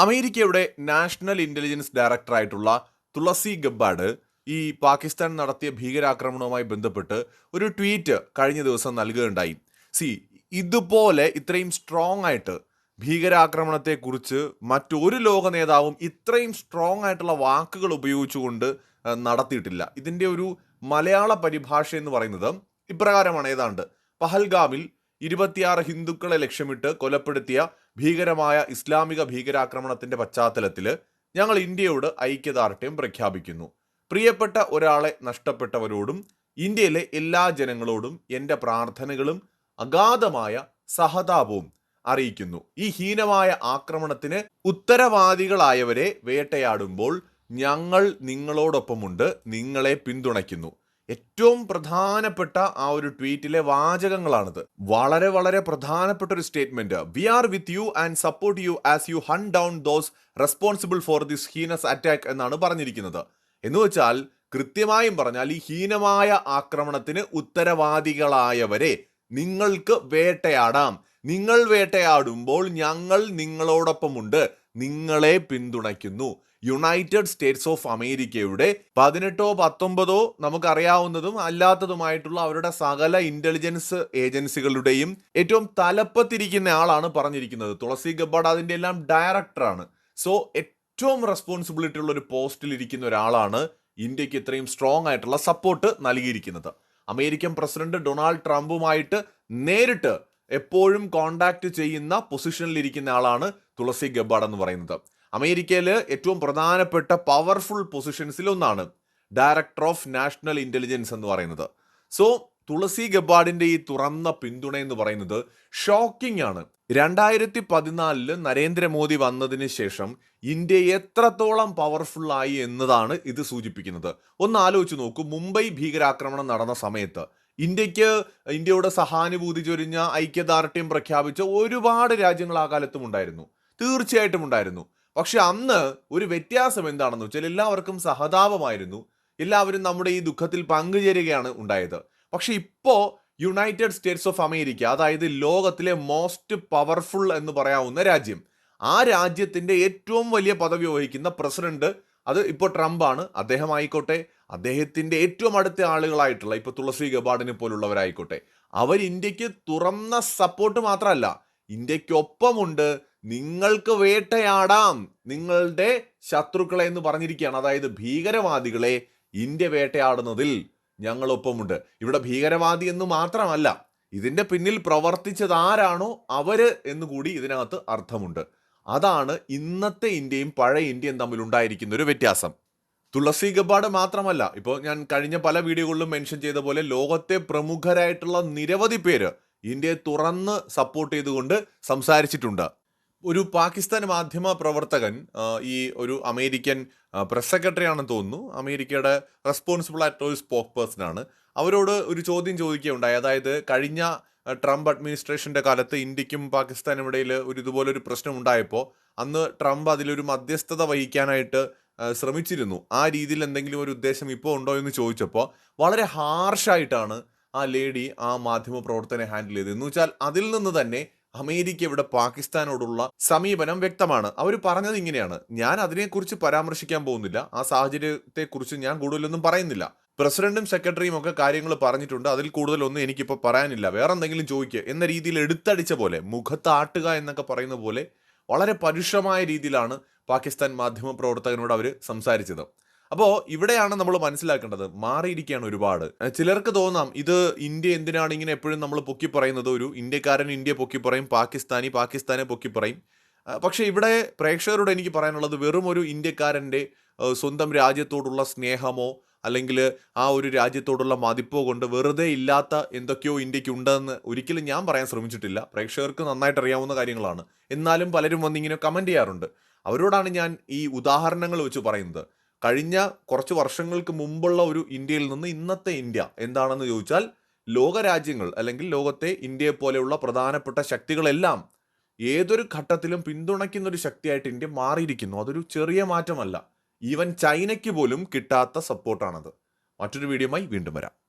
അമേരിക്കയുടെ national intelligence ഡയറക്ടറായിട്ടുള്ള തുളസി ഗബ്ബാഡ് ഈ പാകിസ്ഥാൻ നടത്തിയ ഭീകരാക്രമണവുമായി ബന്ധപ്പെട്ട് ഒരു ട്വീറ്റ് കഴിഞ്ഞ ദിവസം നൽകുകയുണ്ടായി. സി ഇതുപോലെ ഇത്രയും സ്ട്രോങ് ആയിട്ട് ഭീകരാക്രമണത്തെക്കുറിച്ച് മറ്റൊരു ലോക നേതാവും ഇത്രയും സ്ട്രോങ് ആയിട്ടുള്ള വാക്കുകൾ ഉപയോഗിച്ചുകൊണ്ട് നടത്തിയിട്ടില്ല. ഇതിന്റെ ഒരു മലയാള പരിഭാഷ എന്ന് പറയുന്നത് ഇപ്രകാരമാണ്. ഏതാണ്ട് പഹൽഗാമിൽ ഇരുപത്തിയാറ് ഹിന്ദുക്കളെ ലക്ഷ്യമിട്ട് കൊലപ്പെടുത്തിയ ഭീകരമായ ഇസ്ലാമിക ഭീകരാക്രമണത്തിന്റെ പശ്ചാത്തലത്തിൽ ഞങ്ങൾ ഇന്ത്യയോട് ഐക്യദാർഢ്യം പ്രഖ്യാപിക്കുന്നു. പ്രിയപ്പെട്ട ഒരാളെ നഷ്ടപ്പെട്ടവരോടും ഇന്ത്യയിലെ എല്ലാ ജനങ്ങളോടും എന്റെ പ്രാർത്ഥനകളും അഗാധമായ സഹതാപവും അറിയിക്കുന്നു. ഈ ഹീനമായ ആക്രമണത്തിന് ഉത്തരവാദികളായവരെ വേട്ടയാടുമ്പോൾ ഞങ്ങൾ നിങ്ങളോടൊപ്പമുണ്ട് നിങ്ങളെ പിന്തുണയ്ക്കുന്നു. ഏറ്റവും പ്രധാനപ്പെട്ട ആ ഒരു ട്വീറ്റിലെ വാചകങ്ങളാണിത്. വളരെ വളരെ പ്രധാനപ്പെട്ട ഒരു statement. We are with you and support you as you hunt down those responsible for this heinous attack എന്നാണ് പറഞ്ഞിരിക്കുന്നത്. എന്ന് വെച്ചാൽ കൃത്യമായും പറഞ്ഞാൽ ഈ ഹീനമായ ആക്രമണത്തിന് ഉത്തരവാദികളായവരെ നിങ്ങൾക്ക് വേട്ടയാടാം. നിങ്ങൾ വേട്ടയാടുമ്പോൾ ഞങ്ങൾ നിങ്ങളോടൊപ്പമുണ്ട്. നിങ്ങളെ പിന്തുണയ്ക്കുന്നു. യുണൈറ്റഡ് സ്റ്റേറ്റ്സ് ഓഫ് അമേരിക്കയുടെ പതിനെട്ടോ പത്തൊമ്പതോ നമുക്കറിയാവുന്നതും അല്ലാത്തതുമായിട്ടുള്ള അവരുടെ സകല ഇന്റലിജൻസ് ഏജൻസികളുടെയും ഏറ്റവും തലപ്പത്തിരിക്കുന്ന ആളാണ് പറഞ്ഞിരിക്കുന്നത്. തുളസി ഗബ്ബാഡ് അതിന്റെ എല്ലാം ഡയറക്ടറാണ് സോ ഏറ്റവും റെസ്പോൺസിബിലിറ്റി ഉള്ള ഒരു പോസ്റ്റിൽ ഇരിക്കുന്ന ഒരാളാണ് ഇന്ത്യയ്ക്ക് ഇത്രയും സ്ട്രോങ് ആയിട്ടുള്ള സപ്പോർട്ട് നൽകിയിരിക്കുന്നത്. അമേരിക്കൻ പ്രസിഡന്റ് ഡൊണാൾഡ് ട്രംപുമായിട്ട് നേരിട്ട് എപ്പോഴും കോണ്ടാക്ട് ചെയ്യുന്ന പൊസിഷനിൽ ഇരിക്കുന്ന ആളാണ് തുളസി ഗബാഡ് എന്ന് പറയുന്നത്. അമേരിക്കയിൽ ഏറ്റവും പ്രധാനപ്പെട്ട പവർഫുൾ പൊസിഷൻസിൽ ഒന്നാണ്. ഡയറക്ടർ ഓഫ് നാഷണൽ ഇന്റലിജൻസ് എന്ന് പറയുന്നത്. സോ തുളസി ഗബ്ബാർഡിന്റെ ഈ തുറന്ന പിന്തുണ എന്ന് പറയുന്നത് ഷോക്കിംഗ് ആണ്. രണ്ടായിരത്തി പതിനാലിൽ നരേന്ദ്രമോദി വന്നതിന് ശേഷം ഇന്ത്യ എത്രത്തോളം പവർഫുൾ ആയി എന്നതാണ് ഇത് സൂചിപ്പിക്കുന്നത്. ഒന്ന് ആലോചിച്ച് നോക്കൂ മുംബൈ ഭീകരാക്രമണം നടന്ന സമയത്ത് ഇന്ത്യയ്ക്ക് ഇന്ത്യയുടെ സഹാനുഭൂതി ചൊരിഞ്ഞ ഐക്യദാർഢ്യം പ്രഖ്യാപിച്ച ഒരുപാട് രാജ്യങ്ങൾ ആ കാലത്തും ഉണ്ടായിരുന്നു. തീർച്ചയായിട്ടും ഉണ്ടായിരുന്നു. പക്ഷെ അന്ന് ഒരു വ്യത്യാസം എന്താണെന്ന് വെച്ചാൽ എല്ലാവർക്കും സഹതാപമായിരുന്നു. എല്ലാവരും നമ്മുടെ ഈ ദുഃഖത്തിൽ പങ്കുചേരുകയാണ് ഉണ്ടായത്. പക്ഷെ ഇപ്പോ യുണൈറ്റഡ് സ്റ്റേറ്റ്സ് ഓഫ് അമേരിക്ക അതായത് ലോകത്തിലെ മോസ്റ്റ് പവർഫുൾ എന്ന് പറയാവുന്ന രാജ്യം ആ രാജ്യത്തിന്റെ ഏറ്റവും വലിയ പദവി വഹിക്കുന്ന പ്രസിഡന്റ് അത് ഇപ്പോൾ ട്രംപ് ആണ്. അദ്ദേഹം ആയിക്കോട്ടെ അദ്ദേഹത്തിന്റെ ഏറ്റവും അടുത്ത ആളുകളായിട്ടുള്ള ഇപ്പൊ തുളസി ഗബാഡിനെ പോലുള്ളവരായിക്കോട്ടെ അവർ ഇന്ത്യയ്ക്ക് തുറന്ന സപ്പോർട്ട് മാത്രമല്ല ഇന്ത്യക്കൊപ്പമുണ്ട്. നിങ്ങൾക്ക് വേട്ടയാടാം. നിങ്ങളുടെ ശത്രുക്കളെ എന്ന് പറഞ്ഞിരിക്കുകയാണ്. അതായത് ഭീകരവാദികളെ ഇന്ത്യ വേട്ടയാടുന്നതിൽ. ഞങ്ങളൊപ്പമുണ്ട്. ഇവിടെ ഭീകരവാദി എന്ന് മാത്രമല്ല ഇതിന്റെ പിന്നിൽ പ്രവർത്തിച്ചത് ആരാണോ അവർ എന്ന് കൂടി ഇതിനകത്ത് അർത്ഥമുണ്ട്. അതാണ് ഇന്നത്തെ ഇന്ത്യയും പഴയ ഇന്ത്യയും തമ്മിൽ ഉണ്ടായിരിക്കുന്ന ഒരു വ്യത്യാസം. തുളസി ഗബാഡ് മാത്രമല്ല ഇപ്പോൾ ഞാൻ കഴിഞ്ഞ പല വീഡിയോകളിലും മെൻഷൻ ചെയ്ത പോലെ ലോകത്തെ പ്രമുഖരായിട്ടുള്ള നിരവധി പേര് ഇന്ത്യയെ തുറന്ന് സപ്പോർട്ട് ചെയ്തുകൊണ്ട് സംസാരിച്ചിട്ടുണ്ട്. ഒരു പാകിസ്ഥാൻ മാധ്യമ പ്രവർത്തകൻ ഈ ഒരു അമേരിക്കൻ പ്രസ് സെക്രട്ടറി ആണെന്ന് തോന്നുന്നു. അമേരിക്കയുടെ റെസ്പോൺസിബിൾ ആയിട്ടുള്ള ഒരു സ്പോക്ക് പേഴ്സൺ ആണ്. അവരോട് ഒരു ചോദ്യം ചോദിക്കുകയുണ്ടായി. അതായത് കഴിഞ്ഞ ട്രംപ് അഡ്മിനിസ്ട്രേഷന്റെ കാലത്ത് ഇന്ത്യക്കും പാകിസ്ഥാനും ഇടയിൽ ഒരു ഇതുപോലൊരു പ്രശ്നം ഉണ്ടായപ്പോൾ അന്ന് ട്രംപ് അതിലൊരു മധ്യസ്ഥത വഹിക്കാനായിട്ട് ശ്രമിച്ചിരുന്നു. ആ രീതിയിൽ എന്തെങ്കിലും ഒരു ഉദ്ദേശം ഇപ്പോൾ ഉണ്ടോ എന്ന് ചോദിച്ചപ്പോൾ വളരെ ഹാർഷായിട്ടാണ് ആ ലേഡി ആ മാധ്യമ പ്രവർത്തനെ ഹാൻഡിൽ ചെയ്തത്. എന്ന് വെച്ചാൽ അതിൽ നിന്ന് തന്നെ അമേരിക്ക ഇവിടെ പാകിസ്ഥാനോടുള്ള സമീപനം വ്യക്തമാണ്. അവർ പറഞ്ഞത് ഇങ്ങനെയാണ്. ഞാൻ അതിനെക്കുറിച്ച് പരാമർശിക്കാൻ പോകുന്നില്ല. ആ സാഹചര്യത്തെക്കുറിച്ച് ഞാൻ കൂടുതലൊന്നും പറയുന്നില്ല. പ്രസിഡന്റും സെക്രട്ടറിയും ഒക്കെ കാര്യങ്ങൾ പറഞ്ഞിട്ടുണ്ട്. അതിൽ കൂടുതലൊന്നും എനിക്കിപ്പോൾ പറയാനില്ല. വേറെ എന്തെങ്കിലും ചോദിക്കുക എന്ന രീതിയിൽ എടുത്തടിച്ച പോലെ മുഖത്താട്ടുക എന്നൊക്കെ പറയുന്ന പോലെ വളരെ പരുഷമായ രീതിയിലാണ് പാകിസ്ഥാൻ മാധ്യമ പ്രവർത്തകനോട് അവർ സംസാരിച്ചത്. അപ്പോൾ ഇവിടെയാണ് നമ്മൾ മനസ്സിലാക്കേണ്ടത്. മാറിയിരിക്കുകയാണ് ഒരുപാട്. ചിലർക്ക് തോന്നാം ഇത് ഇന്ത്യ എന്തിനാണ് ഇങ്ങനെ എപ്പോഴും നമ്മൾ പൊക്കി പറയുന്നത്? ഒരു ഇന്ത്യക്കാരൻ ഇന്ത്യ പൊക്കി പറയും പാകിസ്ഥാനി പാകിസ്ഥാനെ പൊക്കി പറയും. പക്ഷേ ഇവിടെ പ്രേക്ഷകരോട് എനിക്ക് പറയാനുള്ളത് വെറും ഒരു ഇന്ത്യക്കാരന്റെ സ്വന്തം രാജ്യത്തോടുള്ള സ്നേഹമോ അല്ലെങ്കിൽ ആ ഒരു രാജ്യത്തോടുള്ള മതിപ്പോ കൊണ്ട് വെറുതെ ഇല്ലാത്ത എന്തൊക്കെയോ ഇന്ത്യയ്ക്ക് ഉണ്ടെന്ന് ഒരിക്കലും ഞാൻ പറയാൻ ശ്രമിച്ചിട്ടില്ല. പ്രേക്ഷകർക്ക് നന്നായിട്ട് അറിയാവുന്ന കാര്യങ്ങളാണ്. എന്നാലും പലരും വന്നിങ്ങനെ കമന്റ് ചെയ്യാറുണ്ട്. അവരോടാണ് ഞാൻ ഈ ഉദാഹരണങ്ങൾ വെച്ച് പറയുന്നത്. കഴിഞ്ഞ കുറച്ച് വർഷങ്ങൾക്ക് മുമ്പുള്ള ഒരു ഇന്ത്യയിൽ നിന്ന് ഇന്നത്തെ ഇന്ത്യ എന്താണെന്ന് ചോദിച്ചാൽ ലോകരാജ്യങ്ങൾ അല്ലെങ്കിൽ ലോകത്തെ ഇന്ത്യയെ പോലെയുള്ള പ്രധാനപ്പെട്ട ശക്തികളെല്ലാം ഏതൊരു ഘട്ടത്തിലും പിന്തുണയ്ക്കുന്ന ഒരു ശക്തിയായിട്ട് ഇന്ത്യ മാറിയിരിക്കുന്നു. അതൊരു ചെറിയ മാറ്റമല്ല. ഈവൻ ചൈനയ്ക്ക് പോലും കിട്ടാത്ത സപ്പോർട്ടാണത് മറ്റൊരു വീഡിയോയുമായി വീണ്ടും വരാം.